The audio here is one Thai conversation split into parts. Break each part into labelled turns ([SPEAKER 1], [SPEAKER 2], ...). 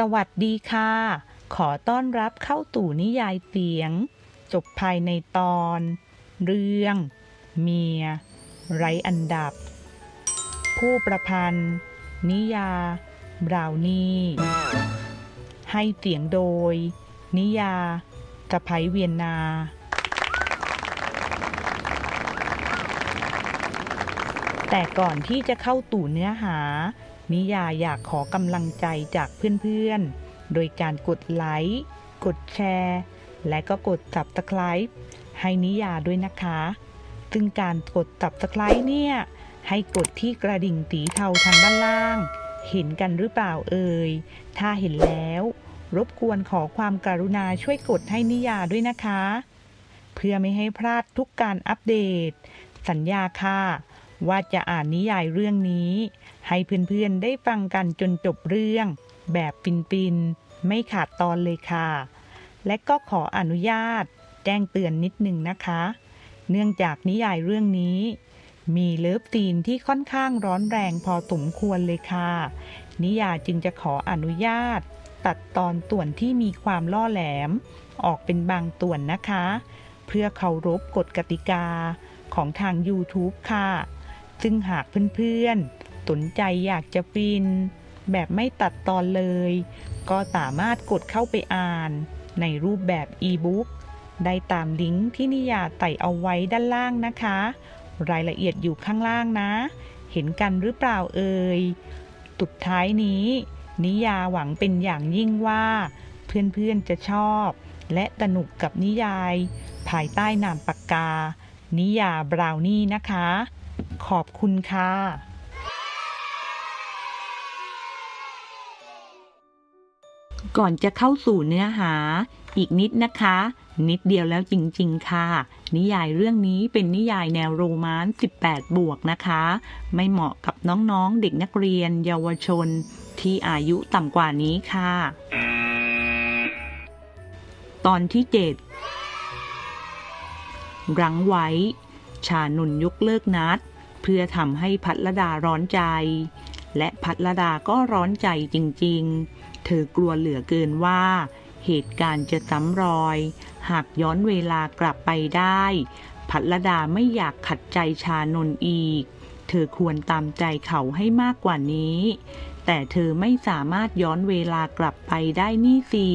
[SPEAKER 1] สวัสดีค่ะ ขอต้อนรับเข้าตู่นิยายเสียง จบภายในตอน เรื่อง เมีย ไรอันดับ ผู้ประพันธ์ นิยาบราวนี่ ให้เสียงโดย นิยาสะไพเวียนนา แต่ก่อนที่จะเข้าตู่เนื้อหา นิยาอยากขอกำลังใจจากเพื่อนๆ โดยการกดไลค์ กดแชร์ และก็กด subscribe ให้นิยาด้วยนะคะ ซึ่งการกด subscribe เนี่ย ให้กดที่กระดิ่งสีเทาทางด้านล่าง เห็นกันหรือเปล่าเอ่ย ถ้าเห็นแล้ว รบกวนขอความกรุณาช่วยกดให้นิยาด้วยนะคะ เพื่อไม่ให้พลาดทุกการอัปเดต สัญญาค่ะ ว่าจะอ่านนิยายเรื่องนี้ ให้เพื่อนๆได้ฟังกันจนจบเรื่อง แบบปินๆ ไม่ขาดตอนเลยค่ะ และก็ขออนุญาตแจ้งเตือนนิดนึงนะคะ เนื่องจากนิยายเรื่องนี้ มีเลิฟซีนที่ค่อนข้างร้อนแรงพอสมควรเลยค่ะ นิยายจึงจะขออนุญาต ตัดตอนต่วนที่มีความล่อแหลม ออกเป็นบางต่วนนะคะ เพื่อเคารพกฎกติกาของทาง YouTube ค่ะ ซึ่งหากเพื่อนๆ สนใจอยากจะฟิน แบบไม่ตัดตอนเลย ก็สามารถกดเข้าไปอ่าน ในรูปแบบอีบุ๊กได้ตามลิงก์ที่นิยาใส่เอาไว้ด้านล่างนะคะ รายละเอียดอยู่ข้างล่างนะ เห็นกันหรือเปล่าเอ่ยสุดท้ายนี้ นิยาหวังเป็นอย่างยิ่งว่า เพื่อนๆจะชอบ และสนุกกับนิยาย ภายใต้นามปากกา นิยาบราวนี่นะคะ ขอบคุณค่ะก่อนจะเข้าสู่เนื้อหา อีกนิดนะคะ นิดเดียวแล้วจริง ๆ ค่ะ นิยายเรื่องนี้เป็นนิยายแนวโรแมนต์18 บวกนะคะ ไม่เหมาะกับน้องๆ เด็กนักเรียน เยาวชน ที่อายุต่ำกว่านี้ค่ะ ตอนที่ 7 รังไว้ ชานุนยกเลิกนัด เพื่อทำให้พัทรดาร้อนใจ และพัทรดาก็ร้อนใจจริงๆ เธอกลัวเหลือเกินว่า เหตุการณ์จะซ้ำรอย หากย้อนเวลากลับไปได้พัทรดาไม่อยากขัดใจชานนอีก เธอควรตามใจเขาให้มากกว่านี้ แต่เธอไม่สามารถย้อนเวลากลับไปได้นี่สิ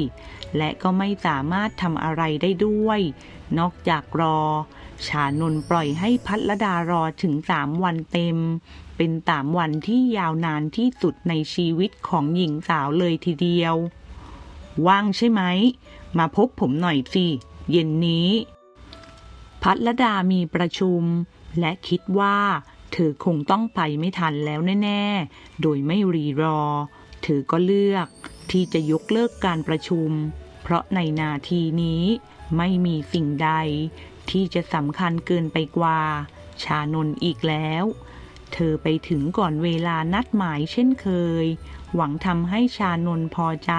[SPEAKER 1] และก็ไม่สามารถทำอะไรได้ด้วย นอกจากรอ ชานนปล่อยให้พัทรดารอถึงสามวันเต็ม เป็นสามวันที่ยาวนานที่สุดในชีวิตของหญิงสาวเลยทีเดียว ว่างใช่ไหม มาพบผมหน่อยสิ เย็นนี้ พัทรดามีประชุม และคิดว่า เธอคงต้องไปไม่ทันแล้วแน่ ๆ โดยไม่รีรอ เธอก็เลือกที่จะยกเลิกการประชุม เพราะในนาทีนี้ไม่มีสิ่งใด ที่จะสำคัญเกินไปกว่า ชานนอีกแล้ว เธอไปถึงก่อนเวลานัดหมายเช่นเคย หวังทำให้ชานนพอใจ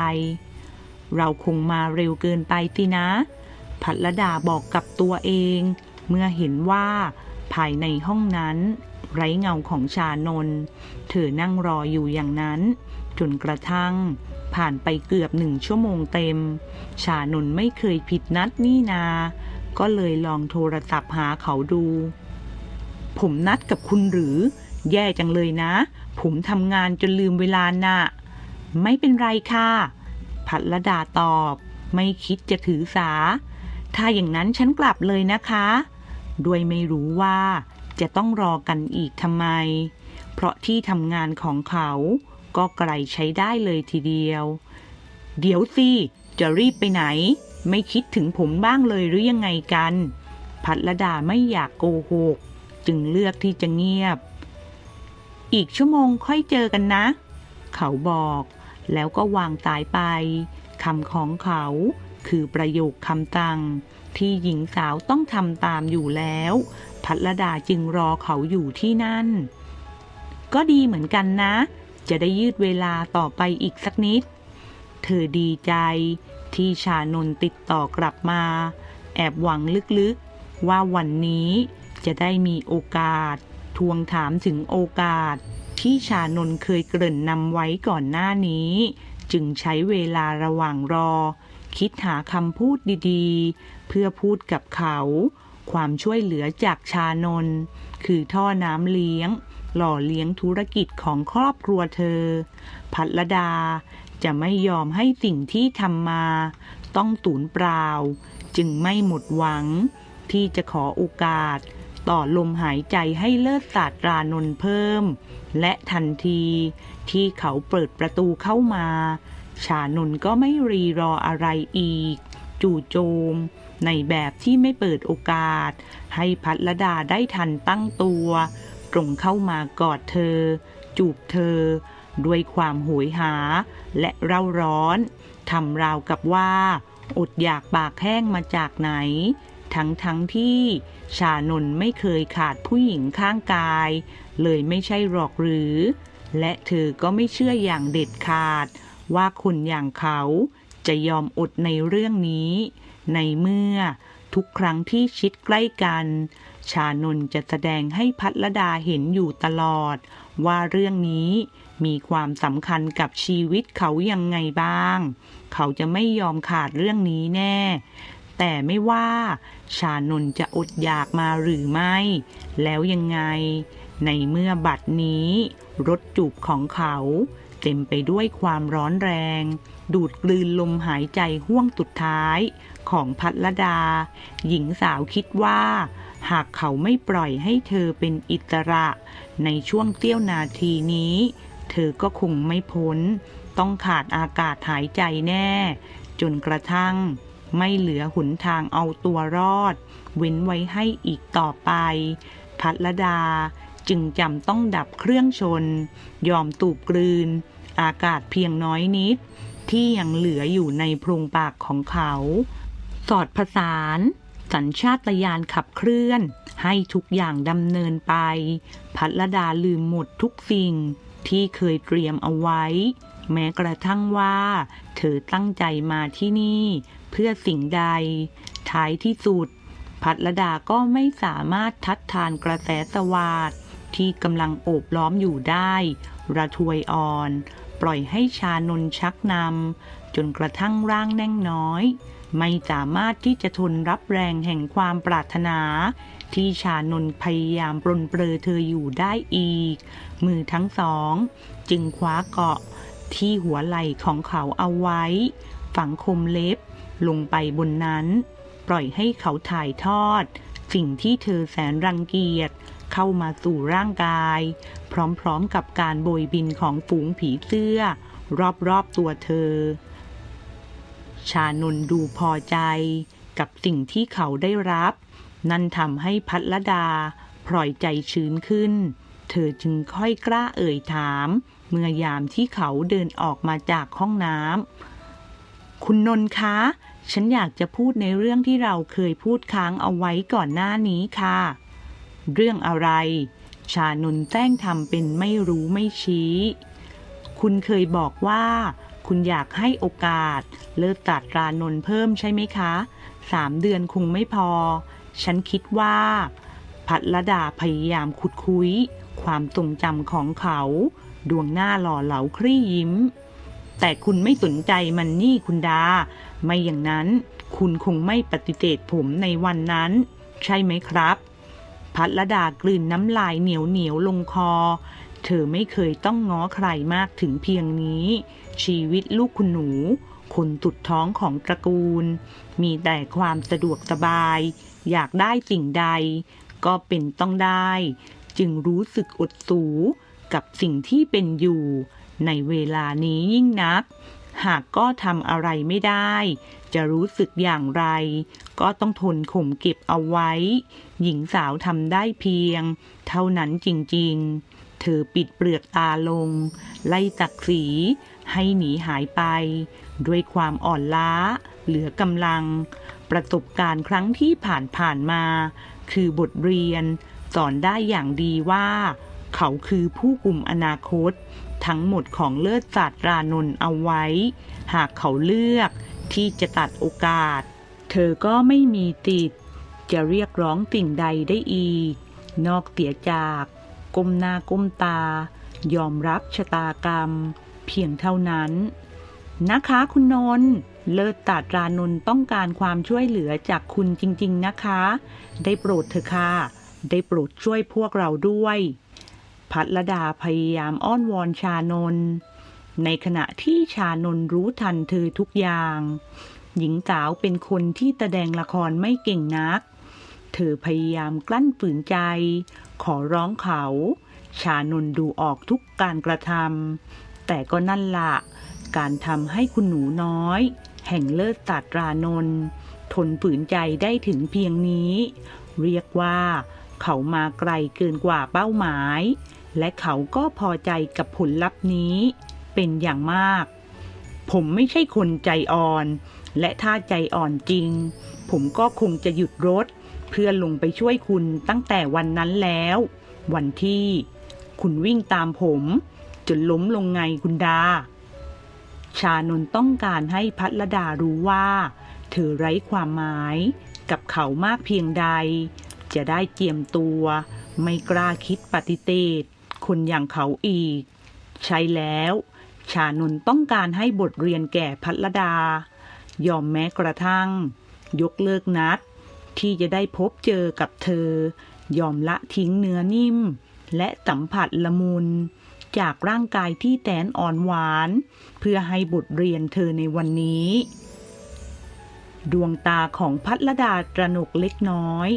[SPEAKER 1] เราคงมาเร็วเกินไปสินะ พัทรดาบอกกับตัวเอง เมื่อเห็นว่าภายในห้องนั้น ไร้เงาของชานน เธอนั่งรออยู่อย่างนั้น จนกระทั่ง ผ่านไปเกือบหนึ่งชั่วโมงเต็ม ชานนไม่เคยผิดนัดนี่นา ก็เลยลองโทรศัพท์หาเขาดู ผมนัดกับคุณหรือ แย่จังเลยนะ ผมทำงานจนลืมเวลาน่ะ ไม่เป็นไรค่ะ พัทรดาตอบ ไม่คิดจะถือสา ถ้าอย่างนั้นฉันกลับเลยนะคะ ด้วยไม่รู้ว่าจะต้องรอกันอีกทำไม เพราะที่ทำงานของเขาก็ไกลใช้ได้เลยทีเดียว เดี๋ยวสิ จะรีบไปไหน ไม่คิดถึงผมบ้างเลยหรือยังไงกัน พัทรดาไม่อยากโกหก จึงเลือกที่จะเงียบ อีกชั่วโมงค่อยเจอกันนะ เขาบอก แล้วก็วางสายไปคำของเขาคือประโยคคำตัง ที่หญิงสาวต้องทำตามอยู่แล้ว พัทรดาจึงรอเขาอยู่ที่นั่น ก็ดีเหมือนกันนะ จะได้ยืดเวลาต่อไปอีกสักนิด เธอดีใจ ที่ชานนติดต่อกลับมา แอบหวังลึกๆ ว่าวันนี้จะได้มีโอกาส ทวงถามถึงโอกาส ที่ชานนเคยเกริ่นนำไว้ก่อนหน้านี้ จึงใช้เวลาระหว่างรอ คิดหาคำพูดดีๆ เพื่อพูดกับเขา ความช่วยเหลือจากชานนคือท่อน้ำเลี้ยงหล่อเลี้ยงธุรกิจของครอบครัวเธอ พัทรดา จะไม่ยอมให้สิ่งที่ทำมา ต้องตูนเปล่า จึงไม่หมดหวัง ที่จะขอโอกาส ต่อลมหายใจให้เลิศศาสตรานนท์เพิ่ม และทันทีที่เขาเปิดประตูเข้ามา ชานนก็ไม่รีรออะไรอีก จู่โจม ในแบบที่ไม่เปิดโอกาส ให้พัทรดาได้ทันตั้งตัว ตรงเข้ามากอดเธอ จูบเธอ ด้วยความโหยหาและเร่าร้อนทำราวกับว่า อดอยากปากแห้งมาจากไหน ทั้งทั้งที่ชานนไม่เคยขาดผู้หญิงข้างกาย เลยไม่ใช่หรอกหรือ และเธอก็ไม่เชื่ออย่างเด็ดขาด ว่าคนอย่างเขาจะยอมอดในเรื่องนี้ ในเมื่อทุกครั้งที่ชิดใกล้กัน ชานนจะแสดงให้พัทรดาเห็นอยู่ตลอด ว่าเรื่องนี้ มีความสำคัญกับชีวิตเขายังไงบ้าง เขาจะไม่ยอมขาดเรื่องนี้แน่ แต่ไม่ว่า ชานนจะอดอยากมาหรือไม่ แล้วยังไง ในเมื่อบัดนี้ รถจูบของเขา เต็มไปด้วยความร้อนแรง ดูดกลืนลมหายใจห่วงสุดท้ายของพัทรดา หญิงสาวคิดว่าหากเขาไม่ปล่อยให้เธอเป็นอิสระ ในช่วงเตี้ยวนาทีนี้ เธอก็คงไม่พ้น ต้องขาดอากาศหายใจแน่ จนกระทั่ง ไม่เหลือหนทางเอาตัวรอด เว้นไว้ให้อีกต่อไป พัทรดาจึงจำต้องดับเครื่องชน ยอมตูบกลืน อากาศเพียงน้อยนิด ที่ยังเหลืออยู่ในโพรงปากของเขา สอดผสาน สัญชาตญาณขับเคลื่อน ให้ทุกอย่างดำเนินไป พัทรดาลืมหมดทุกสิ่ง ที่เคยเตรียมเอาไว้ แม้กระทั่งว่า เธอตั้งใจมาที่นี่ เพื่อสิ่งใด ท้ายที่สุด พัทรดาก็ไม่สามารถทัดทานกระแสสวาดที่กำลังโอบล้อมอยู่ได้ ระทวยอ่อน ปล่อยให้ชานนชักนำจนกระทั่งร่างแน่งน้อย ไม่สามารถที่จะทนรับแรงแห่งความปรารถนา ที่ชานนพยายามปรนเปรอเธออยู่ได้อีก มือทั้งสอง จึงคว้าเกาะที่หัวไหล่ของเขาเอาไว้ ฝังคมเล็บลงไปบนนั้น ปล่อยให้เขาถ่ายทอด สิ่งที่เธอแสนรังเกียจเข้ามาสู่ร่างกาย พร้อมๆกับการโบยบินของฝูงผีเสื้อ รอบๆตัวเธอ ชานนดูพอใจกับสิ่งที่เขาได้รับ นั่นทำให้พัทรดาพลอยใจชื้นขึ้น เธอจึงค่อยกล้าเอ่ยถาม เมื่อยามที่เขาเดินออกมาจากห้องน้ำคุณนนท์คะ ฉันอยากจะพูดในเรื่องที่เราเคยพูดค้างเอาไว้ก่อนหน้านี้ค่ะ เรื่องอะไร ชานนท์แจ้งทำเป็นไม่รู้ไม่ชี้ คุณเคยบอกว่า คุณอยากให้โอกาส เลิกตัดรานนท์เพิ่มใช่ไหมคะสามเดือนคงไม่พอ ฉันคิดว่า พัทรดาพยายามขุดคุย ความทรงจำของเขา ดวงหน้าหล่อเหลาคลี่ยิ้ม แต่คุณไม่สนใจมันนี่คุณดา ไม่อย่างนั้นคุณคงไม่ปฏิเสธผมในวันนั้น ใช่ไหมครับพัทรดากลืนน้ำลายเหนียวเหนียวลงคอ เธอไม่เคยต้องง้อใครมากถึงเพียงนี้ ชีวิตลูกคุณหนู คนตุดท้องของตระกูล มีแต่ความสะดวกสบาย อยากได้สิ่งใด ก็เป็นต้องได้ จึงรู้สึกอดสูกับสิ่งที่เป็นอยู่ ในเวลานี้ยิ่งนัก หากก็ทำอะไรไม่ได้ จะรู้สึกอย่างไร ก็ต้องทนข่มเก็บเอาไว้ หญิงสาวทำได้เพียง เท่านั้นจริง ๆ เธอปิดเปลือกตาลง ไล่ตักสีให้หนีหายไป ด้วยความอ่อนล้า เหลือกำลัง ประสบการณ์ครั้งที่ผ่านผ่านๆมา คือบทเรียน สอนได้อย่างดีว่า เขาคือผู้กลุ่มอนาคต ทั้งหมดของเลิศศาสตรานนท์เอาไว้ หากเขาเลือกที่จะตัดโอกาส เธอก็ไม่มีติด จะเรียกร้องสิ่งใดได้อีก นอกเสียจากก้มหน้าก้มตา ยอมรับชะตากรรม เพียงเท่านั้น นะคะ คุณนนท์เลิศตาตรานนท์ต้องการความช่วยเหลือจากคุณจริง ๆ นะคะ ได้โปรดเถอะค่ะ ได้โปรดช่วยพวกเราด้วย พัทรดาพยายามอ้อนวอนชานนท์ในขณะที่ชานนท์รู้ทันเธอทุกอย่าง หญิงสาวเป็นคนที่แสดงละครไม่เก่งนัก เธอพยายามกลั้นฝืนใจ ขอร้องเขา ชานนท์ดูออกทุกการกระทำแต่ก็นั่นละ การทำให้คุณหนูน้อย แห่งเลิศตาตรานนท์ทนฝืนใจได้ถึงเพียงนี้ เรียกว่า เขามาไกลเกินกว่าเป้าหมาย และเขาก็พอใจกับผลลัพธ์นี้ เป็นอย่างมาก ผมไม่ใช่คนใจอ่อน และถ้าใจอ่อนจริง ผมก็คงจะหยุดรถ เพื่อลงไปช่วยคุณตั้งแต่วันนั้นแล้ว วันที่ คุณวิ่งตามผม จนล้มลงไงคุณดา ชานนต้องการให้พัทรดารู้ว่า เธอไร้ความหมายกับเขามากเพียงใด จะได้เจียมตัว ไม่กล้าคิดปฏิเสธคนอย่างเขาอีก ใช่แล้ว ชานนต้องการให้บทเรียนแก่พัทรดา ยอมแม้กระทั่ง ยกเลิกนัด ที่จะได้พบเจอกับเธอ ยอมละทิ้งเนื้อนิ่ม และสัมผัสละมุน จากร่างกายที่แสนอ่อนหวาน เพื่อให้บทเรียนเธอในวันนี้ ดวงตาของพัทรดาตระหนกเล็กน้อย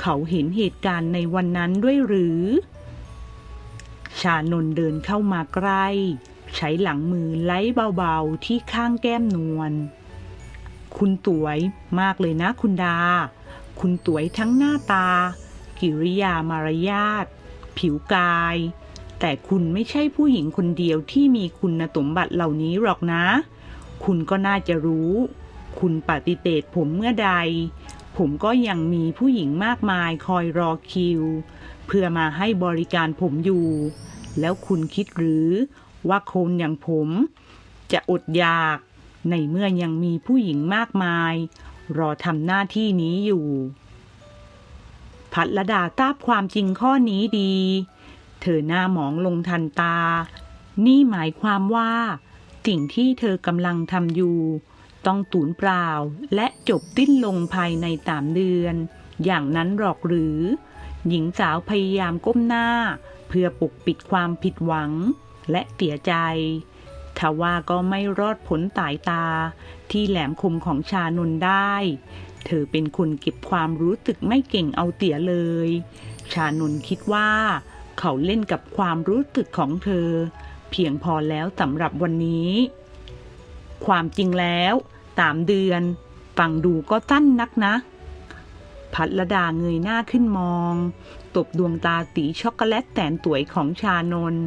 [SPEAKER 1] เขาเห็นเหตุการณ์ในวันนั้นด้วยหรือ ชานนเดินเข้ามาใกล้ ใช้หลังมือไล้เบาๆที่ข้างแก้มนวลคุณสวยมากเลยนะคุณดา คุณสวยทั้งหน้าตา กิริยามารยาท ผิวกาย แต่คุณไม่ใช่ผู้หญิงคนเดียวที่มีคุณสมบัติเหล่านี้หรอกนะ คุณก็น่าจะรู้ คุณปฏิเสธผมเมื่อใด ผมก็ยังมีผู้หญิงมากมายคอยรอคิว เพื่อมาให้บริการผมอยู่ แล้วคุณคิดหรือว่าคนอย่างผม จะอดอยาก ในเมื่อยังมีผู้หญิงมากมาย รอทำหน้าที่นี้อยู่ พัทรดาทราบความจริงข้อนี้ดี เธอหน้าหมองลงทันตา นี่หมายความว่า สิ่งที่เธอกำลังทำอยู่ ต้องตูนเปล่าและจบสิ้นลงภายในสามเดือน อย่างนั้นหรอกหรือ หญิงสาวพยายามก้มหน้า เพื่อปกปิดความผิดหวังและเสียใจทว่าก็ไม่รอดผลสายตา ที่แหลมคมของชานนได้ เธอเป็นคนเก็บความรู้สึกไม่เก่งเอาเตี่ยเลย ชานนคิดว่า เขาเล่นกับความรู้สึกของเธอ เพียงพอแล้วสำหรับวันนี้ ความจริงแล้วสามเดือน ฟังดูก็สั้นนักนะพัทระดาเงยหน้าขึ้นมอง ตบดวงตาสีช็อกโกแลตแสนสวยของชานนท์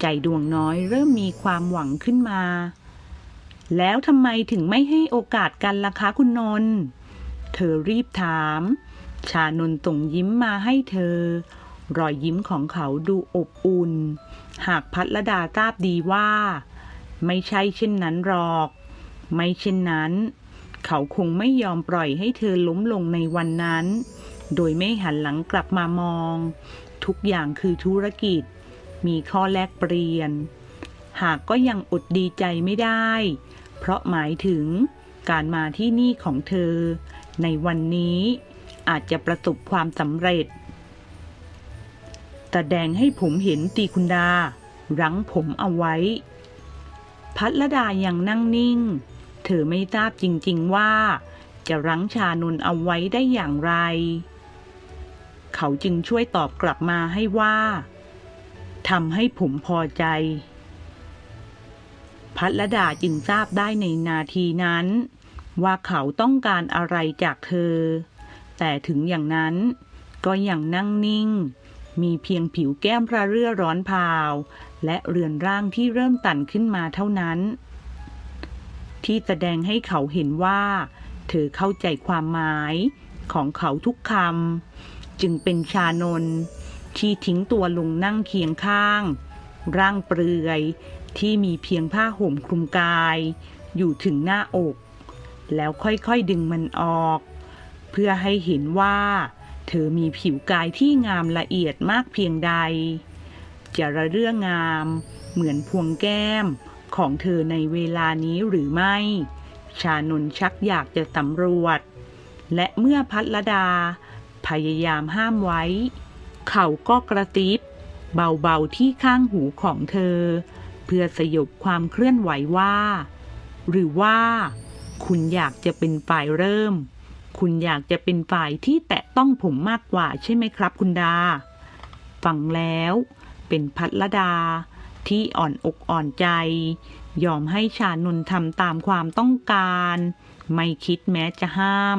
[SPEAKER 1] ใจดวงน้อยเริ่มมีความหวังขึ้นมา แล้วทำไมถึงไม่ให้โอกาสกันล่ะคะคุณนนท์เธอรีบถาม ชานนท์ส่งยิ้มมาให้เธอ รอยยิ้มของเขาดูอบอุ่น หากพัทรดาทราบดีว่า ไม่ใช่เช่นนั้นหรอก ไม่เช่นนั้น เขาคงไม่ยอมปล่อยให้เธอล้มลงในวันนั้น โดยไม่หันหลังกลับมามอง ทุกอย่างคือธุรกิจ มีข้อแลกเปลี่ยน หากก็ยังอดดีใจไม่ได้ เพราะหมายถึงการมาที่นี่ของเธอ ในวันนี้อาจจะประสบความสำเร็จ แต่แดงให้ผมเห็นตีคุณดา รั้งผมเอาไว้ พัทรดายังนั่งนิ่ง เธอไม่ทราบจริงๆว่า จะรั้งชานนเอาไว้ได้อย่างไร เขาจึงช่วยตอบกลับมาให้ว่าทำให้ผมพอใจพัทรดาจึงทราบได้ในนาทีนั้น ว่าเขาต้องการอะไรจากเธอ แต่ถึงอย่างนั้นก็ยังนั่งนิ่ง มีเพียงผิวแก้มระเรื่อร้อนพาว และเรือนร่างที่เริ่มตันขึ้นมาเท่านั้น ที่แสดงให้เขาเห็นว่า เธอเข้าใจความหมายของเขาทุกคำจึงเป็นชานนท์ที่ทิ้งตัวลงนั่งเคียงข้าง ร่างเปลือยที่มีเพียงผ้าห่มคลุมกาย อยู่ถึงหน้าอก แล้วค่อยๆดึงมันออก เพื่อให้เห็นว่า เธอมีผิวกายที่งามละเอียดมากเพียงใด จะระเรื่องงามเหมือนพวงแก้มของเธอในเวลานี้หรือไม่ ชานนชักอยากจะสำรวจ และเมื่อพัทรดา พยายามห้ามไว้ เขาก็กระติบเบาๆที่ข้างหูของเธอ เพื่อสยบความเคลื่อนไหวว่า หรือว่า คุณอยากจะเป็นฝ่ายเริ่ม คุณอยากจะเป็นฝ่ายที่แตะต้องผมมากกว่าใช่ไหมครับคุณดา ฟังแล้วเป็นพัทรดาที่อ่อนอกอ่อนใจ ยอมให้ชานนท์ทำตามความต้องการ ไม่คิดแม้จะห้าม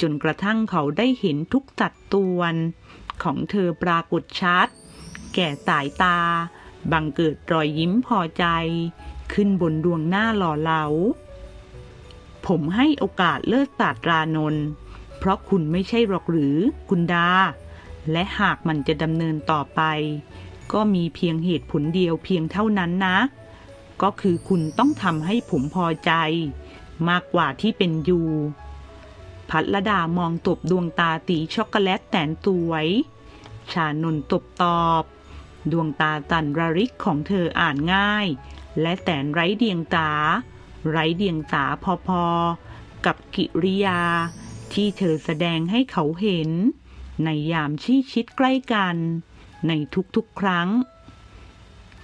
[SPEAKER 1] จนกระทั่งเขาได้เห็นทุกสัดตวน ของเธอปรากฏชัด แก่สายตา บังเกิดรอยยิ้มพอใจ ขึ้นบนดวงหน้าหล่อเหลา ผมให้โอกาสเลิศศาสตรานนท์เพราะคุณไม่ใช่หรอกหรือคุณดา และหากมันจะดำเนินต่อไป ก็มีเพียงเหตุผลเดียวเพียงเท่านั้นนะ ก็คือคุณต้องทำให้ผมพอใจ มากกว่าที่เป็นอยู่พัทรดามองตบดวงตาตีช็อกโกแลตแตนสวย ชานนตบตอบ ดวงตาตันระริกของเธออ่านง่าย และแตนไร้เดียงตา ไร้เดียงสาพอๆ กับกิริยา ที่เธอแสดงให้เขาเห็น ในยามชี้ชิดใกล้กัน ในทุกๆครั้ง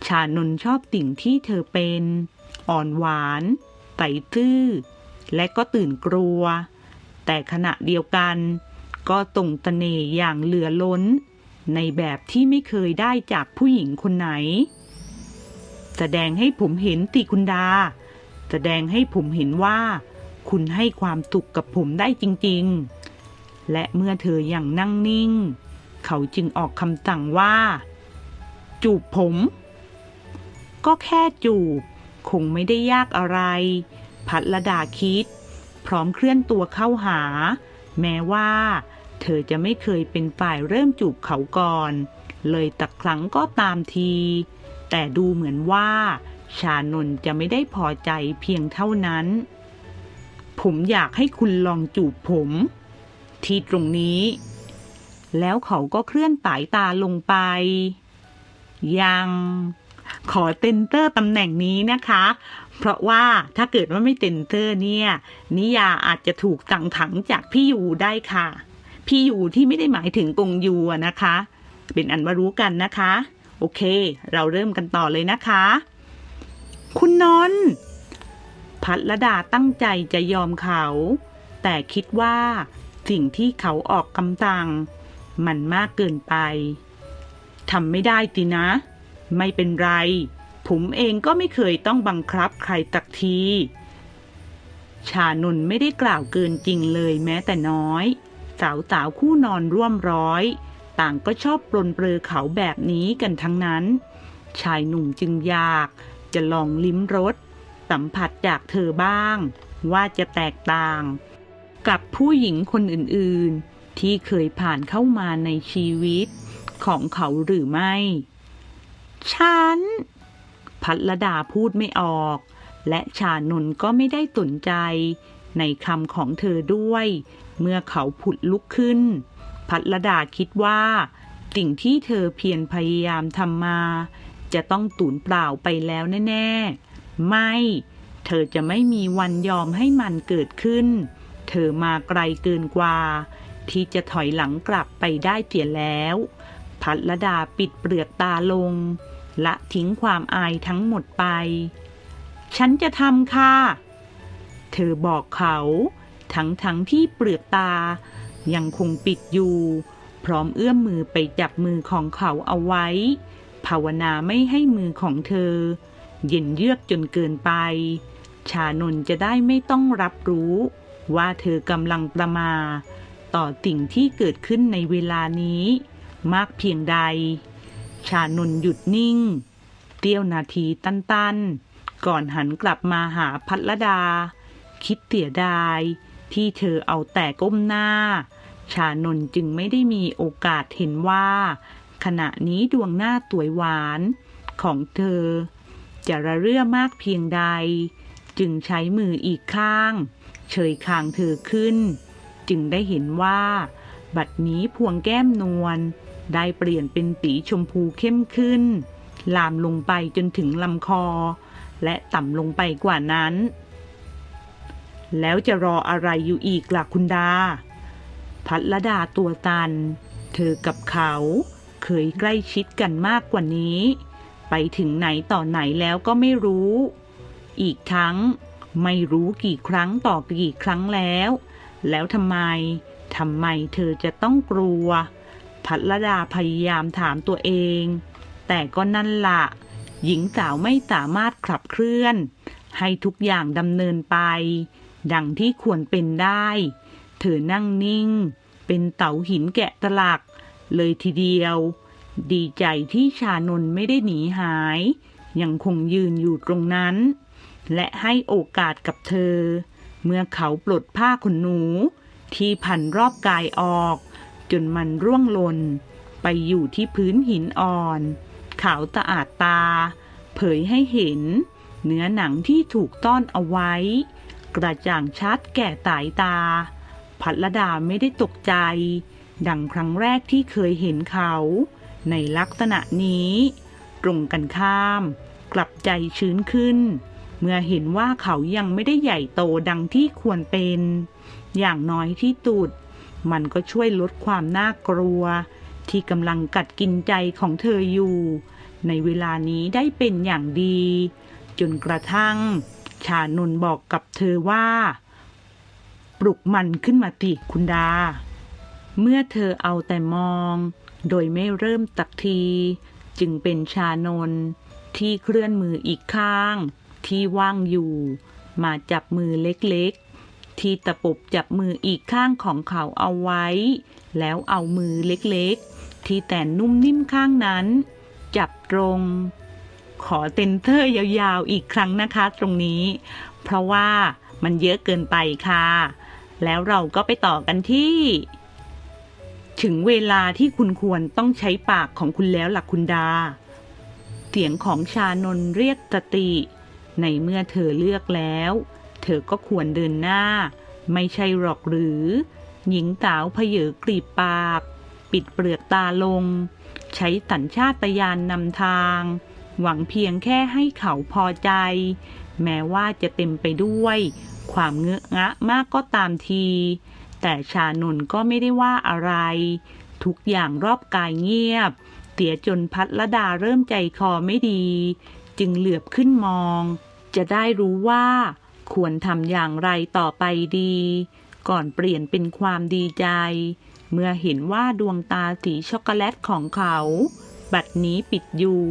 [SPEAKER 1] ชานนชอบสิ่งที่เธอเป็น อ่อนหวานไต่ตื้อ และก็ตื่นกลัว แต่ขณะเดียวกัน ก็ตรงตะเนอย่างเหลือล้น ในแบบที่ไม่เคยได้จากผู้หญิงคนไหน แสดงให้ผมเห็นติคุณดา แสดงให้ผมเห็นว่า คุณให้ความสุขกับผมได้จริง ๆ และเมื่อเธออย่างนั่งนิ่ง เขาจึงออกคำสั่งว่า จูบผม ก็แค่จูบ คงไม่ได้ยากอะไร พัทระดาคิด พร้อมเคลื่อนตัวเข้าหา แม้ว่า เธอจะไม่เคยเป็นฝ่ายเริ่มจูบเขาก่อน เลยตักครั้งก็ตามที แต่ดูเหมือนว่า ชานนจะไม่ได้พอใจเพียงเท่านั้น ผมอยากให้คุณลองจูบผม ที่ตรงนี้ แล้วเขาก็เคลื่อนสายตาลงไป ยังขอเต็นเตอร์ตำแหน่งนี้นะคะ เพราะว่าถ้าเกิดว่าไม่เต็นเตอร์เนี่ย นิยาอาจจะถูกสั่งถังจากพี่ยูได้ค่ะ พี่ยูที่ไม่ได้หมายถึงกงยูนะคะ เป็นอันว่ารู้กันนะคะ โอเค เราเริ่มกันต่อเลยนะคะ คุณนนท์พัทรดาตั้งใจจะยอมเขา แต่คิดว่าสิ่งที่เขาออกคำสั่ง มันมากเกินไปทำไม่ได้ตินะ ไม่เป็นไร ผมเองก็ไม่เคยต้องบังคับใครตักที ชานนท์ไม่ได้กล่าวเกินจริงเลยแม้แต่น้อย สาวสาวๆคู่นอนร่วมร้อย ต่างก็ชอบปลนเปลือเขาแบบนี้กันทั้งนั้น ชายหนุ่มจึงอยาก จะลองลิ้มรสสัมผัสจากเธอบ้าง ว่าจะแตกต่าง กับผู้หญิงคนอื่นๆ ที่เคยผ่านเข้ามาในชีวิตของเขาหรือไม่ ฉัน พัทรดาพูดไม่ออก และชานนก็ไม่ได้สนใจ ในคำของเธอด้วย เมื่อเขาผุดลุกขึ้น พัทรดาคิดว่า สิ่งที่เธอเพียรพยายามทำมา จะต้องตูนเปล่าไปแล้วแน่ ๆ ไม่ เธอจะไม่มีวันยอมให้มันเกิดขึ้น เธอมาไกลเกินกว่า ที่จะถอยหลังกลับไปได้เสียแล้ว พัทรดาปิดเปลือกตาลง ละทิ้งความอายทั้งหมดไป ฉันจะทำค่ะ เธอบอกเขา ทั้งทั้งที่เปลือกตา ยังคงปิดอยู่ พร้อมเอื้อมมือไปจับมือของเขาเอาไว้ ภาวนาไม่ให้มือของเธอ เย็นเยือกจนเกินไป ชานนจะได้ไม่ต้องรับรู้ ว่าเธอกำลังประมา ต่อสิ่งที่เกิดขึ้นในเวลานี้ มากเพียงใด ชานนหยุดนิ่ง เตี้ยวนาทีตันๆ ก่อนหันกลับมาหาพัทรดา คิดเสียดาย ที่เธอเอาแต่ก้มหน้า ชานนจึงไม่ได้มีโอกาสเห็นว่า ขณะนี้ดวงหน้าสวยหวานของเธอ จะระเรื่อมากเพียงใด จึงใช้มืออีกข้าง เฉยคางเธอขึ้น จึงได้เห็นว่า บัดนี้พวงแก้มนวลได้เปลี่ยนเป็นสีชมพูเข้มขึ้น ลามลงไปจนถึงลำคอ และต่ำลงไปกว่านั้น แล้วจะรออะไรอยู่อีกล่ะคุณดา พัทรดาตัวตัน เธอกับเขา เคยใกล้ชิดกันมากกว่านี้ ไปถึงไหนต่อไหนแล้วก็ไม่รู้ อีกทั้งไม่รู้กี่ครั้งต่อกี่ครั้งแล้ว แล้วทำไมทำไมเธอจะต้องกลัว พัทรดาพยายามถามตัวเอง แต่ก็นั่นละหญิงสาวไม่สามารถขับเคลื่อน ให้ทุกอย่างดำเนินไป ดังที่ควรเป็นได้ เธอนั่งนิ่ง เป็นเต่าหินแกะตลัก เลยทีเดียว ดีใจที่ชานนไม่ได้หนีหาย ยังคงยืนอยู่ตรงนั้น และให้โอกาสกับเธอ เมื่อเขาปลดผ้าขนหนู ที่พันรอบกายออก จนมันร่วงหล่น ไปอยู่ที่พื้นหินอ่อน ขาวตะอาดตา เผยให้เห็น เนื้อหนังที่ถูกต้อนเอาไว้ กระจ่างชัดแก่สายตา พัทรดาไม่ได้ตกใจ ดังครั้งแรกที่เคยเห็นเขา ในลักษณะนี้ ตรงกันข้าม กลับใจชื้นขึ้น เมื่อเห็นว่าเขายังไม่ได้ใหญ่โตดังที่ควรเป็น อย่างน้อยที่ตุด มันก็ช่วยลดความน่ากลัว ที่กำลังกัดกินใจของเธออยู่ ในเวลานี้ได้เป็นอย่างดี จนกระทั่ง ชานนบอกกับเธอว่า ปลุกมันขึ้นมาติคุณดา เมื่อเธอเอาแต่มอง โดยไม่เริ่มตักที จึงเป็นชานนที่เคลื่อนมืออีกข้าง ที่ว่างอยู่ มาจับมือเล็กๆ ที่ตะปบจับมืออีกข้างของเขาเอาไว้ แล้วเอามือเล็กๆ ที่แต่นุ่มนิ่มข้างนั้น จับตรง ขอเต็นเทอร์ยาวๆอีกครั้งนะคะตรงนี้ เพราะว่ามันเยอะเกินไปค่ะ แล้วเราก็ไปต่อกันที่ ถึงเวลาที่คุณควรต้องใช้ปากของคุณแล้วล่ะคุณดา เสียงของชานนเรียกสติ ในเมื่อเธอเลือกแล้ว เธอก็ควรเดินหน้า ไม่ใช่หรอกหรือ หญิงสาวเพเยอกรีบปาก ปิดเปลือกตาลง ใช้สัญชาตญาณนำทาง หวังเพียงแค่ให้เขาพอใจ แม้ว่าจะเต็มไปด้วย ความเงอะงะมากก็ตามที แต่ชานนก็ไม่ได้ว่าอะไร ทุกอย่างรอบกายเงียบ เตียจนพัทรดาเริ่มใจคอไม่ดี จึงเหลือบขึ้นมอง จะได้รู้ว่า ควรทำอย่างไรต่อไปดี ก่อนเปลี่ยนเป็นความดีใจ เมื่อเห็นว่าดวงตาสีช็อกโกแลตของเขา บัดนี้ปิดอยู่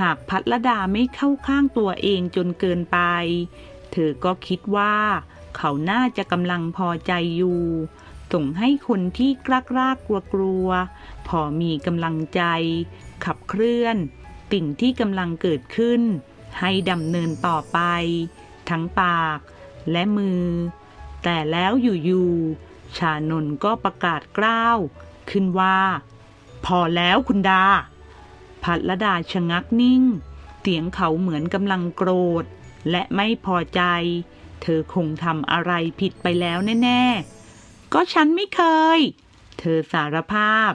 [SPEAKER 1] หากพัทรดาไม่เข้าข้างตัวเองจนเกินไป เธอก็คิดว่า เขาน่าจะกำลังพอใจอยู่ ส่งให้คนที่กล้ากล้ากลัวกลัวๆพอมีกำลังใจ ขับเคลื่อนสิ่งที่กำลังเกิดขึ้น ให้ดำเนินต่อไป ทั้งปากและมือ แต่แล้วอยู่ๆ ชานนก็ประกาศกล้าว ขึ้นว่า พอแล้วคุณดา พัทรดาชะงักนิ่ง เสียงเขาเหมือนกำลังโกรธ และไม่พอใจ เธอคงทำอะไรผิดไปแล้วแน่ ๆ ก็ฉันไม่เคย เธอสารภาพ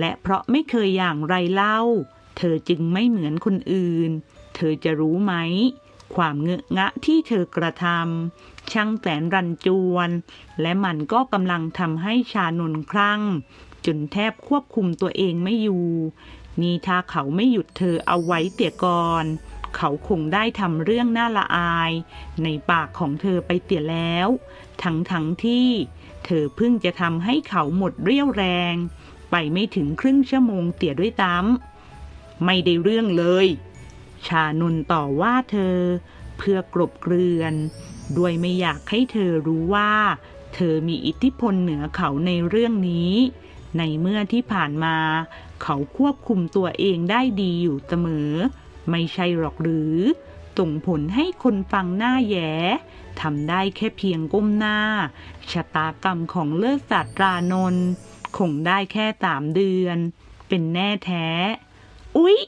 [SPEAKER 1] และเพราะไม่เคยอย่างไรเล่า เธอจึงไม่เหมือนคนอื่น เธอจะรู้ไหม ความเงอะงะที่เธอกระทำช่างแสนรันจวน และมันก็กำลังทำให้ชานนคลั่ง จนแทบควบคุมตัวเองไม่อยู่ นี่ถ้าเขาไม่หยุดเธอเอาไว้เตี่ยก่อน เขาคงได้ทำเรื่องน่าละอาย ในปากของเธอไปเตี่ยแล้ว ทั้งทั้งที่ เธอเพิ่งจะทำให้เขาหมดเรี่ยวแรง ไปไม่ถึงครึ่งชั่วโมงเตี่ยด้วยซ้ำไม่ได้เรื่องเลย ชานนต่อว่าเธอ เพื่อกลบเกลื่อนด้วยไม่อยากให้เธอรู้ว่า เธอมีอิทธิพลเหนือเขาในเรื่องนี้ ในเมื่อที่ผ่านมา เขาควบคุมตัวเองได้ดีอยู่เสมอ ไม่ใช่หรอกหรือ ส่งผลให้คนฟังหน้าแย้ทำได้แค่เพียงก้มหน้า ชะตากรรมของเลิศศาสตรานนท์คงได้แค่สามเดือน เป็นแน่แท้ อุ๊ย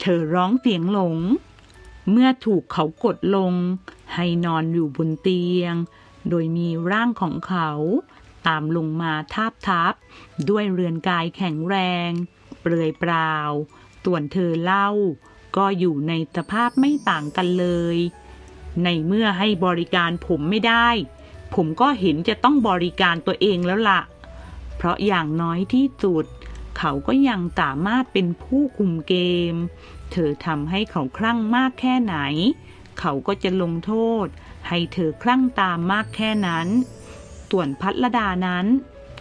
[SPEAKER 1] เธอร้องเสียงหลง เมื่อถูกเขากดลง ให้นอนอยู่บนเตียง โดยมีร่างของเขา ตามลงมาทาบทับ ด้วยเรือนกายแข็งแรง เปลือยเปล่าส่วนเธอเล่า ก็อยู่ในสภาพไม่ต่างกันเลย ในเมื่อให้บริการผมไม่ได้ ผมก็เห็นจะต้องบริการตัวเองแล้วล่ะ เพราะอย่างน้อยที่สุด เขาก็ยังสามารถเป็นผู้คุมเกม เธอทำให้เขาคลั่งมากแค่ไหน เขาก็จะลงโทษ ให้เธอคลั่งตามมากแค่นั้น ส่วนพัทรดานั้น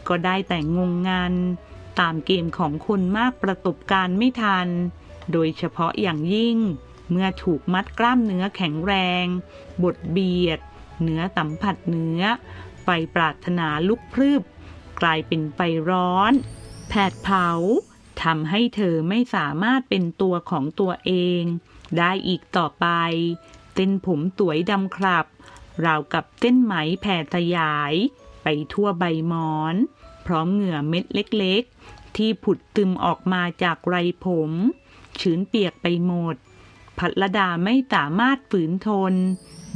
[SPEAKER 1] ก็ได้แต่งงงันตามเกมของคนมากประสบการณ์ไม่ทัน โดยเฉพาะอย่างยิ่ง เมื่อถูกมัดกล้ามเนื้อแข็งแรง บดเบียด เนื้อสัมผัสเนื้อ ไฟปรารถนาลุกพรึบ กลายเป็นไฟร้อน แผดเผาทำให้เธอไม่สามารถเป็นตัวของตัวเอง ได้อีกต่อไป เส้นผมสวยดำคลับ ราวกับเส้นไหมแผ่สยาย ไปทั่วใบมอน พร้อมเหงื่อเม็ดเล็กๆ ที่ผุดตึมออกมาจากไรผม ชื้นเปียกไปหมด พัทรดาไม่สามารถฝืนทน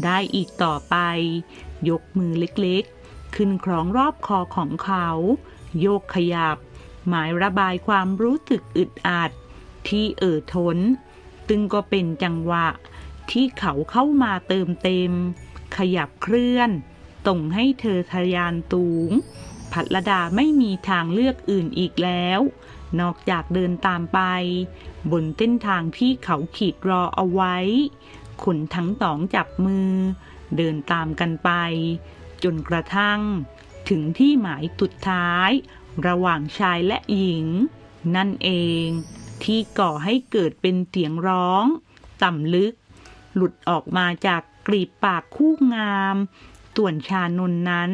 [SPEAKER 1] ได้อีกต่อไป ยกมือเล็กๆ ขึ้นคล้องรอบคอของเขา โยกขยับ หมายระบายความรู้สึกอึดอัด ที่เอ่อทนตึงก็เป็นจังหวะ ที่เขาเข้ามาเติมเต็ม ขยับเคลื่อนส่งให้เธอทะยานตูงพัทรดาไม่มีทางเลือกอื่นอีกแล้ว นอกจากเดินตามไป บนเส้นทางที่เขาขีดรอเอาไว้ คนทั้งสองจับมือ เดินตามกันไป จนกระทั่ง ถึงที่หมายสุดท้าย ระหว่างชายและหญิง นั่นเอง ที่ก่อให้เกิดเป็นเสียงร้องต่ำลึก หลุดออกมาจากกรีบปากคู่งาม ส่วนชานนนั้น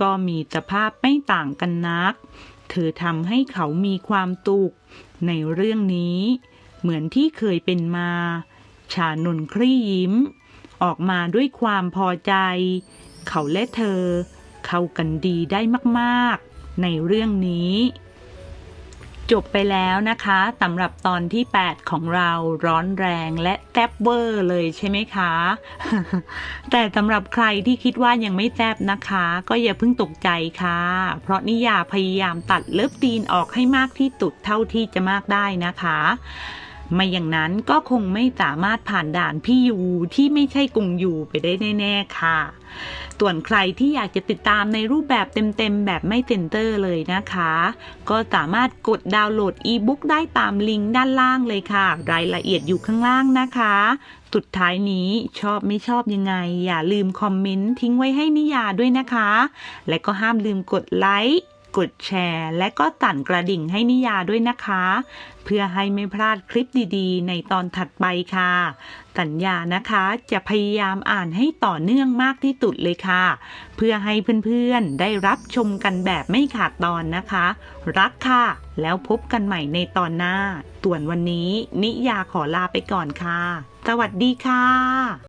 [SPEAKER 1] ก็มีสภาพไม่ต่างกันนัก เธอทำให้เขามีความตุก ในเรื่องนี้ เหมือนที่เคยเป็นมา ชานนท์ครี่ยิ้ม ออกมาด้วยความพอใจ เขาและเธอ เข้ากันดีได้มากๆ ในเรื่องนี้ จบไปแล้วนะคะสำหรับตอนที่ 8 ของเราร้อนแรงและแซบเวอร์เลยใช่ไหมคะ แต่สำหรับใครที่คิดว่ายังไม่แซบนะคะ ก็อย่าเพิ่งตกใจค่ะ เพราะนิยาพยายามตัดเลิฟตีนออกให้มากที่สุดเท่าที่จะมากได้นะคะ ไม่อย่างนั้นก็คงไม่สามารถผ่านด่านพี่ยูที่ไม่ใช่กงยูไปได้แน่ ๆ ค่ะ ส่วนใครที่อยากจะติดตามในรูปแบบเต็ม ๆ แบบไม่เซ็นเตอร์เลยนะคะ ก็สามารถกดดาวน์โหลดอีบุ๊กได้ตามลิงก์ด้านล่างเลยค่ะ รายละเอียดอยู่ข้างล่างนะคะ สุดท้ายนี้ชอบไม่ชอบยังไง อย่าลืมคอมเมนต์ทิ้งไว้ให้นิยาด้วยนะคะ และก็ห้ามลืมกดไลค์ กดแชร์ และก็สั่นกระดิ่งให้นิยาด้วยนะคะ เพื่อให้ไม่พลาดคลิปดีๆ ในตอนถัดไปค่ะ สัญญานะคะจะพยายามอ่านให้ต่อเนื่องมากที่สุดเลยค่ะ เพื่อให้เพื่อนๆ ได้รับชมกันแบบไม่ขาดตอนนะคะ รักค่ะ แล้วพบกันใหม่ในตอนหน้าส่วนวันนี้นิยาขอลาไปก่อนค่ะ สวัสดีค่ะ